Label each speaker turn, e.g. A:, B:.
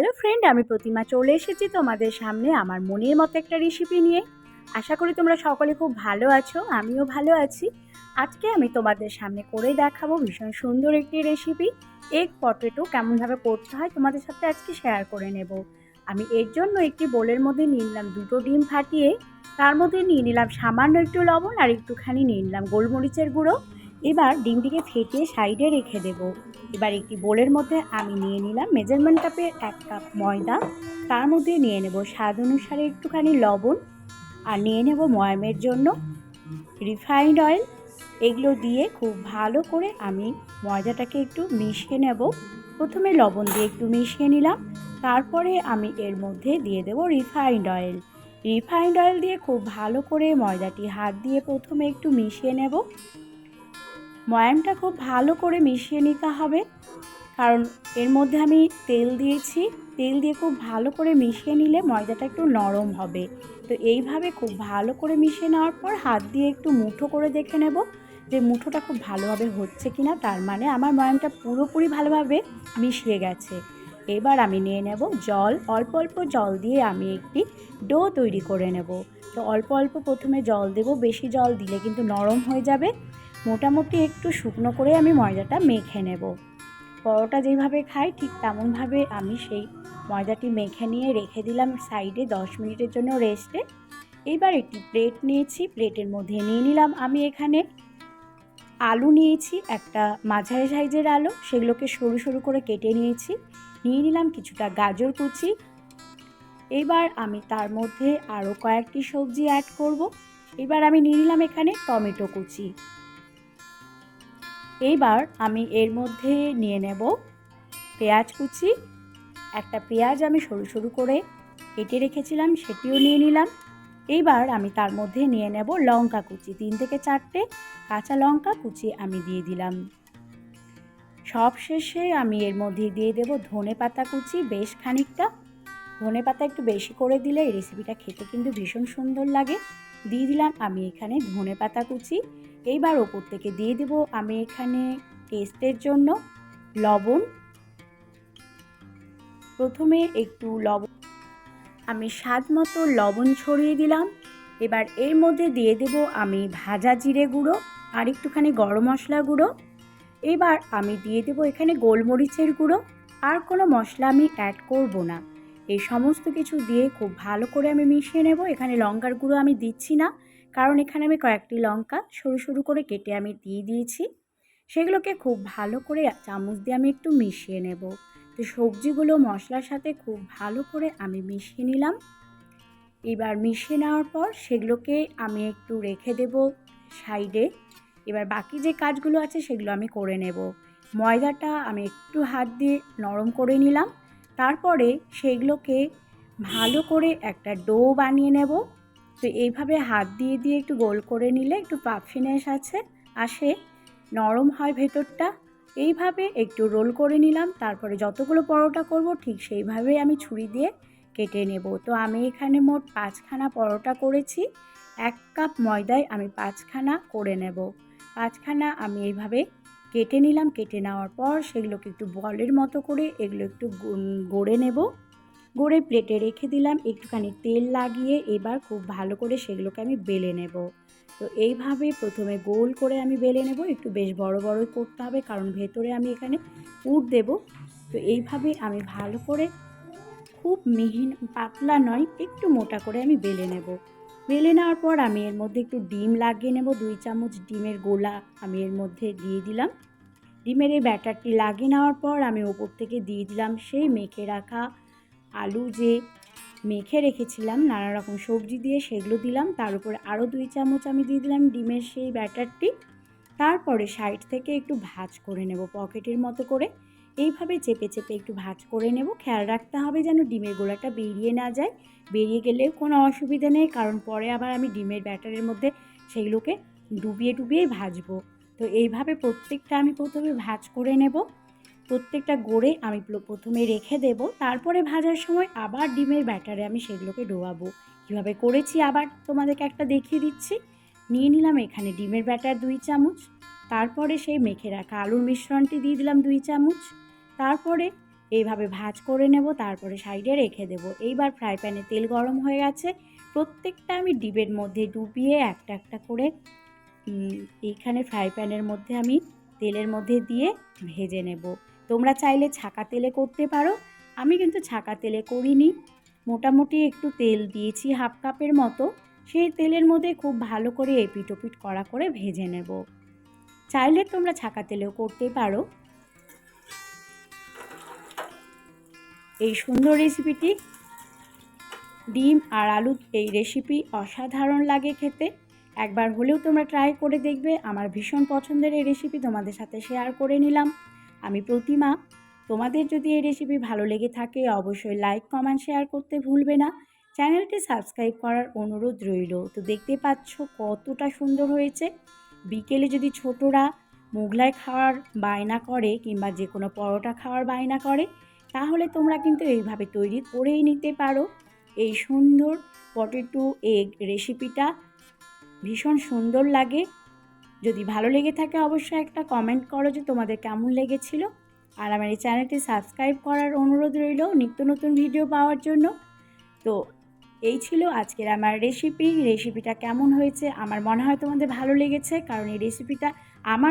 A: Hello friend, আমি প্রতিমা চলে এসেছি তোমাদের সামনে আমার মনের মতো একটা রেসিপি নিয়ে। আশা করি তোমরা সকলে খুব ভালো আছো, আমিও ভালো আছি। আজকে আমি তোমাদের সামনে করে দেখাবো ভীষণ সুন্দর একটি রেসিপি এগ পটেটো কেমনভাবে করতে হয় তোমাদের সাথে আজকে শেয়ার করে নেব। আমি এর জন্য একটি বোলের মধ্যে নিয়ে নিলাম দুটো ডিম ফাটিয়ে, তার মধ্যে নিয়ে নিলাম সামান্য একটু লবণ আর একটুখানি নিয়ে নিলাম গোলমরিচের গুঁড়ো। এবার ডিমটিকে ফেটিয়ে সাইডে রেখে দেবো। এবার একটি বোলের মধ্যে আমি নিয়ে নিলাম মেজারমেন্ট কাপের এক কাপ ময়দা। তার মধ্যে নিয়ে নেব স্বাদ অনুসারে একটুখানি লবণ আর নিয়ে নেব ময়ামের জন্য রিফাইন্ড অয়েল। এগুলো দিয়ে খুব ভালো করে আমি ময়দাটাকে একটু মিশিয়ে নেব। প্রথমে লবণ দিয়ে একটু মিশিয়ে নিলাম। তারপরে আমি এর মধ্যে দিয়ে দেব রিফাইন্ড অয়েল। রিফাইন্ড অয়েল দিয়ে খুব ভালো করে ময়দাটি হাত দিয়ে প্রথমে একটু মিশিয়ে নেব। ময়ামটা খুব ভালো করে মিশিয়ে নিতে হবে। কারণ এর মধ্যে আমি তেল দিয়েছি। তেল দিয়ে খুব ভালো করে মিশিয়ে নিলে ময়দাটা একটু নরম হবে। তো এইভাবে খুব ভালো করে মিশিয়ে নেওয়ার পর হাত দিয়ে একটু মুঠো করে দেখে নেব যে মুঠোটা খুব ভালোভাবে হচ্ছে কিনা। তার মানে আমার ময়ামটা পুরোপুরি ভালোভাবে মিশিয়ে গেছে। এবার আমি নিয়ে নেব জল। অল্প অল্প জল দিয়ে আমি একটি ডো তৈরি করে নেব। তো অল্প অল্প প্রথমে জল দেব। বেশি জল দিলে কিন্তু নরম হয়ে যাবে। মোটামুটি একটু শুকনো করে আমি ময়দাটা মেখে নেব। পরোটা যেভাবে খাই, ঠিক তেমনভাবে আমি সেই ময়দাটি মেখে নিয়ে রেখে দিলাম সাইডে দশ মিনিটের জন্য রেস্টে। এবার একটি প্লেট নিয়েছি, প্লেটের মধ্যে নিয়ে নিলাম। আমি এখানে আলু নিয়েছি, একটা মাঝারি সাইজের আলু, সেগুলোকে সরু সরু করে কেটে নিয়েছি। নিয়ে নিলাম কিছুটা গাজর কুচি। এবার আমি তার মধ্যে আরও কয়েকটি সবজি অ্যাড করব। এবার আমি নিয়ে নিলাম এখানে টমেটো কুচি। এইবার আমি এর মধ্যে নিয়ে নেব পেঁয়াজ কুচি। একটা পেঁয়াজ আমি সরু সরু করে কেটে রেখেছিলাম, সেটিও নিয়ে নিলাম। এইবার আমি তার মধ্যে নিয়ে নেব লঙ্কা কুচি, তিন থেকে চারটে কাঁচা লঙ্কা কুচি আমি দিয়ে দিলাম। সব শেষে আমি এর মধ্যে দিয়ে দেব ধনে পাতা কুচি বেশ খানিকটা। ধনে পাতা একটু বেশি করে দিলে এই রেসিপিটা খেতে কিন্তু ভীষণ সুন্দর লাগে। দিয়ে দিলাম আমি এখানে ধনে পাতা কুচি। এইবার ওপর থেকে দিয়ে দেব আমি এখানে টেস্টের জন্য লবণ। প্রথমে একটু লবণ আমি স্বাদ মতো লবণ ছড়িয়ে দিলাম। এবার এর মধ্যে দিয়ে দেব আমি ভাজা জিরে গুঁড়ো আর একটুখানি গরম মশলা গুঁড়ো। এবার আমি দিয়ে দেব এখানে গোলমরিচের গুঁড়ো। আর কোনো মশলা আমি অ্যাড করব না। এই সমস্ত কিছু দিয়ে খুব ভালো করে আমি মিশিয়ে নেব। এখানে লঙ্কার গুঁড়ো আমি দিচ্ছি না। কারণ এখানে আমি কয়েকটি লঙ্কা সরু সরু করে কেটে আমি দিয়ে দিয়েছি। সেগুলোকে খুব ভালো করে চামচ দিয়ে আমি একটু মিশিয়ে নেব। তো সবজিগুলো মশলার সাথে খুব ভালো করে আমি মিশিয়ে নিলাম। এবার মিশিয়ে নেওয়ার পর সেগুলোকে আমি একটু রেখে দেব সাইডে। এবার বাকি যে কাজগুলো আছে সেগুলো আমি করে নেব। ময়দাটা আমি একটু হাত দিয়ে নরম করে নিলাম। তারপরে সেগুলোকে ভালো করে একটা ডো বানিয়ে নেব। তো এইভাবে হাত দিয়ে দিয়ে একটু গোল করে নিলে একটু পাফিনেস আছে, আসে, নরম হয় ভেতরটা। এইভাবে একটু রোল করে নিলাম, তারপরে যতগুলো পরোটা করব ঠিক সেইভাবেই আমি ছুরি দিয়ে কেটে নেব। তো আমি এখানে মোট পাঁচখানা পরোটা করেছি, এক কাপ ময়দায় আমি পাঁচখানা করে নেব। পাঁচখানা আমি এইভাবে কেটে নিলাম, কেটে নেওয়ার পর সেগুলোকে একটু বলের মতো করে এগুলো একটু গড়ে নেব। গড়ে প্লেটে রেখে দিলাম, একটুখানি তেল লাগিয়ে এবার খুব ভালো করে সেগুলোকে আমি বেলে নেব। তো এইভাবে প্রথমে গোল করে আমি বেলে নেব, একটু বেশ বড় বড়ই করতে হবে কারণ ভেতরে আমি এখানে পুর দেব। তো এইভাবে আমি ভালো করে খুব মিহিন পাতলা নয়, একটু মোটা করে আমি বেলে নেব। বেলে নেওয়ার পর আমি এর মধ্যে একটু ডিম লাগিয়ে নেব, দুই চামচ ডিমের গোলা আমি এর মধ্যে দিয়ে দিলাম। ডিমের এই ব্যাটারটি লাগিয়ে নেওয়ার পর আমি ওপর থেকে দিয়ে দিলাম সেই মেখে রাখা আলু যে মেখে রেখেছিলাম, নানা রকম সবজি দিয়ে সেগুলো দিলাম। তার উপরে আরও দুই চামচ আমি দিয়ে দিলাম ডিমের সেই ব্যাটারটি। তারপরে সাইড থেকে একটু ভাজ করে নেব পকেটের মতো করে। এইভাবে চেপে চেপে একটু ভাজ করে নেব। খেয়াল রাখতে হবে যেন ডিমের গোলাটা বেরিয়ে না যায়। বেরিয়ে গেলে কোনো অসুবিধা নেই, কারণ পরে আবার আমি ডিমের ব্যাটারের মধ্যে সেগুলোকে ডুবিয়ে ডুবিয়েই ভাজবো। তো এইভাবে প্রত্যেকটা আমি প্রথমে ভাজ করে নেব। প্রত্যেকটা গড়ে আমি প্রথমে রেখে দেব। তারপরে ভাজার সময় আবার ডিমের ব্যাটারে আমি সেগুলোকে ডোবাবো। কীভাবে করেছি আবার তোমাদেরকে একটা দেখিয়ে দিচ্ছি। নিয়ে নিলাম এখানে ডিমের ব্যাটার দুই চামচ। তারপরে সেই মেখে রাখা আলুর মিশ্রণটি দিয়ে দিলাম দুই চামচ। তারপরে এইভাবে ভাজ করে নেব, তারপরে সাইডে রেখে দেব। এইবার ফ্রাই প্যানে তেল গরম হয়ে গেছে। প্রত্যেকটা আমি ডিবের মধ্যে ডুবিয়ে একটা একটা করে এইখানে ফ্রাই প্যানের মধ্যে আমি তেলের মধ্যে দিয়ে ভেজে নেব। তোমরা চাইলে ছাকা তেলে করতে পারো। আমি কিন্তু ছাকা তেলে করিনি। মোটামুটি একটু তেল দিয়েছি হাফ কাপের মতো। সেই তেলের মধ্যে খুব ভালো করে এপিট ওপিট করা করে ভেজে নেব। চাইলে তোমরা ছাকা তেলেও করতে পারো। এই সুন্দর রেসিপিটি ডিম আর আলু এই রেসিপি অসাধারণ লাগে খেতে। একবার হলেও তোমরা ট্রাই করে দেখবে। আমার ভীষণ পছন্দের এই রেসিপি তোমাদের সাথে শেয়ার করে নিলাম। আমি প্রতিমা। তোমাদের যদি এই রেসিপি ভালো লেগে থাকে, অবশ্যই লাইক কমেন্ট শেয়ার করতে ভুলবে না। চ্যানেলটি সাবস্ক্রাইব করার অনুরোধ রইল। তো দেখতে পাচ্ছ কতটা সুন্দর হয়েছে। বিকেলে যদি ছোটরা মোগলাই খাওয়ার বায়না করে কিংবা যে কোনো পরোটা খাওয়ার বায়না করে, তাহলে তোমরা কিন্তু এইভাবে তৈরি করেই নিতে পারো। এই সুন্দর পটেটো এগ রেসিপিটা ভীষণ সুন্দর লাগে। যদি ভালো লেগে থাকে অবশ্যই একটা কমেন্ট করো যে তোমাদের কেমন লেগেছিল। আর আমার এই চ্যানেলটি সাবস্ক্রাইব করার অনুরোধ রইল নিত্য নতুন ভিডিও পাওয়ার জন্য। তো এই ছিল আজকের আমার রেসিপি রেসিপিটা কেমন হয়েছে? আমার মনে হয় তোমাদের ভালো লেগেছে, কারণ এই রেসিপিটা আমার